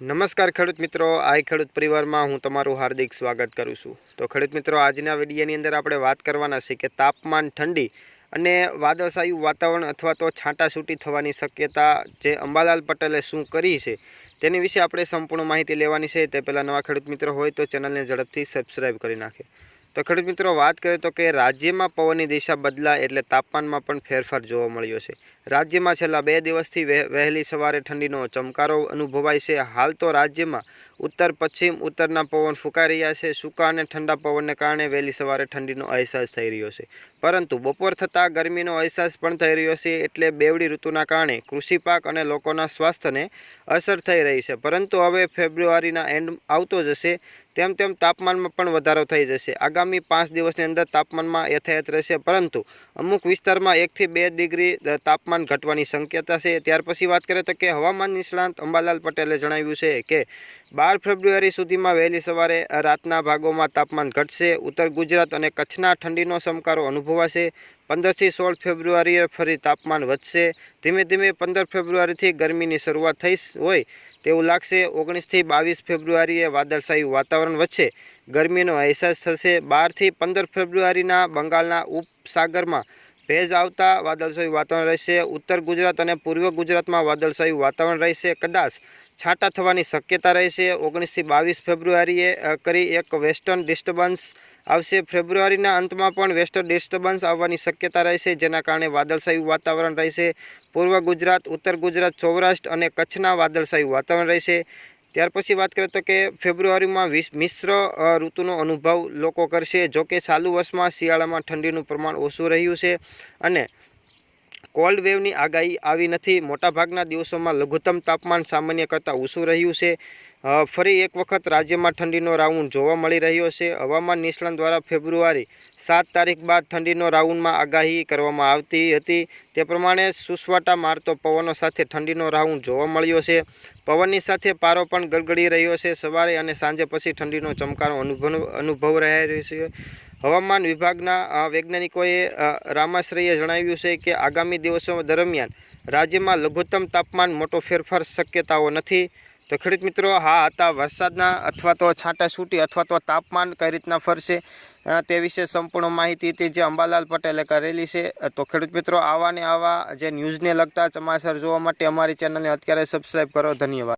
નમસ્કાર ખેડૂત મિત્રો, આઈ ખેડૂત પરિવારમાં હું તમારું હાર્દિક સ્વાગત કરું છું. તો ખેડૂત મિત્રો, આજના વિડીયોની અંદર આપણે વાત કરવાના છે કે તાપમાન ઠંડી અને વાદળછાયું વાતાવરણ અથવા તો છાંટાછૂટી થવાની શક્યતા જે અંબાલાલ પટેલે શું કરી છે તેની વિશે આપણે સંપૂર્ણ માહિતી લેવાની છે. તે પહેલાં નવા ખેડૂત મિત્રો હોય તો ચેનલને ઝડપથી સબસ્ક્રાઈબ કરી નાખે. તો ખેડૂત મિત્રો, વાત કરીએ તો કે રાજ્યમાં પવનની દિશા બદલાય એટલે તાપમાનમાં પણ ફેરફાર જોવા મળ્યો છે. રાજ્યમાં છેલ્લા બે દિવસથી વહે- વહેલી સવારે ઠંડીનો ચમકારો અનુભવાય છે. હાલ તો રાજ્યમાં ઉત્તર પશ્ચિમ ઉત્તરના પવન ફૂંકાઈ રહ્યા છે. સૂકા અને ઠંડા પવનને કારણે વહેલી સવારે ઠંડીનો અહેસાસ થઈ રહ્યો છે. પરંતુ બપોર થતાં ગરમીનો અહેસાસ પણ થઈ રહ્યો છે એટલે બેવડી ઋતુના કારણે કૃષિ પાક અને લોકોના સ્વાસ્થ્યને અસર થઈ રહી છે. પરંતુ હવે ફેબ્રુઆરીના એન્ડ આવતો જશે તેમ તેમ તાપમાનમાં પણ વધારો થઈ જશે. આગામી પાંચ દિવસની અંદર તાપમાનમાં યથાયથ રહેશે. પરંતુ અમુક વિસ્તારમાં એકથી બે ડિગ્રી અ, તાપમાન ઘટવાની શક્યતા છે ત્યાર પછી વાત કરીએ તો કે હવામાન નિષ્ણાંત અંબાલાલ પટેલે જણાવ્યું છે કે બાર ફેબ્રુઆરી સુધીમાં વહેલી સવારે રાતના ભાગોમાં તાપમાન ઘટશે. ઉત્તર ગુજરાત અને કચ્છના ઠંડીનો સમકારો અનુભવાશે. પંદરથી સોળ ફેબ્રુઆરીએ ફરી તાપમાન વધશે. ધીમે ધીમે પંદર ફેબ્રુઆરીથી ગરમીની શરૂઆત થઈ હોય તેવું લાગશે. ઓગણીસથી બાવીસ ફેબ્રુઆરીએ વાદળછાયું વાતાવરણ વચ્ચે ગરમીનો અહેસાસ થશે. બારથી પંદર ફેબ્રુઆરીના બંગાળના ઉપસાગરમાં ભેજ આવતા વાદળછાયું વાતાવરણ રહેશે. ઉત્તર ગુજરાત અને પૂર્વ ગુજરાતમાં વાદળછાયું વાતાવરણ રહેશે. કદાચ છાંટા થવાની શક્યતા રહેશે. ઓગણીસથી બાવીસ ફેબ્રુઆરીએ કરી એક વેસ્ટર્ન ડિસ્ટર્બન્સ આવશે. ફેબ્રુઆરીના અંતમાં પણ વેસ્ટર્ન ડિસ્ટર્બન્સ આવવાની શક્યતા રહેશે, જેના કારણે વાદળછાયું વાતાવરણ રહેશે. પૂર્વ ગુજરાત, ઉત્તર ગુજરાત, સૌરાષ્ટ્ર અને કચ્છના વાદળછાયું વાતાવરણ રહેશે. ત્યાર પછી વાત કરીએ તો કે ફેબ્રુઆરીમાં મિશ્ર ઋતુનો અનુભવ લોકો કરશે. જોકે ચાલુ વર્ષમાં શિયાળામાં ઠંડીનું પ્રમાણ ઓછું રહ્યું છે અને કોલ્ડ વેવની આગાહી આવી નથી. મોટાભાગના દિવસોમાં લઘુત્તમ તાપમાન સામાન્ય કરતાં ઓછું રહ્યું છે. ફરી એક વખત રાજ્યમાં ઠંડીનો રાઉન્ડ જોવા મળી રહ્યો છે. હવામાન નિષ્ણાંત દ્વારા ફેબ્રુઆરી સાત તારીખ બાદ ઠંડીનો રાઉન્ડમાં આગાહી કરવામાં આવતી હતી. તે પ્રમાણે સુસવાટા મારતો પવનો સાથે ઠંડીનો રાઉન્ડ જોવા મળ્યો છે. પવનની સાથે પારો પણ ગળગળી રહ્યો છે. સવારે અને સાંજે પછી ઠંડીનો ચમકારો અનુભવ અનુભવ રહ્યો છે. હવામાન વિભાગના વૈજ્ઞાનિકોએ રામાશ્રયે જણાવ્યું છે કે આગામી દિવસો દરમિયાન રાજ્યમાં લઘુત્તમ તાપમાન મોટો ફેરફાર શક્યતાઓ નથી. તો ખેડૂત મિત્રો, હા, હતા વરસાદના અથવા તો છાંટા છૂટી અથવા તો તાપમાન કઈ રીતના ફરશે તે વિશે સંપૂર્ણ માહિતી હતી જે અંબાલાલ પટેલે કરેલી છે. તો ખેડૂત મિત્રો, આવા ને આવા જે ન્યૂઝને લગતા સમાચાર જોવા માટે અમારી ચેનલને અત્યારે સબસ્ક્રાઈબ કરો. ધન્યવાદ.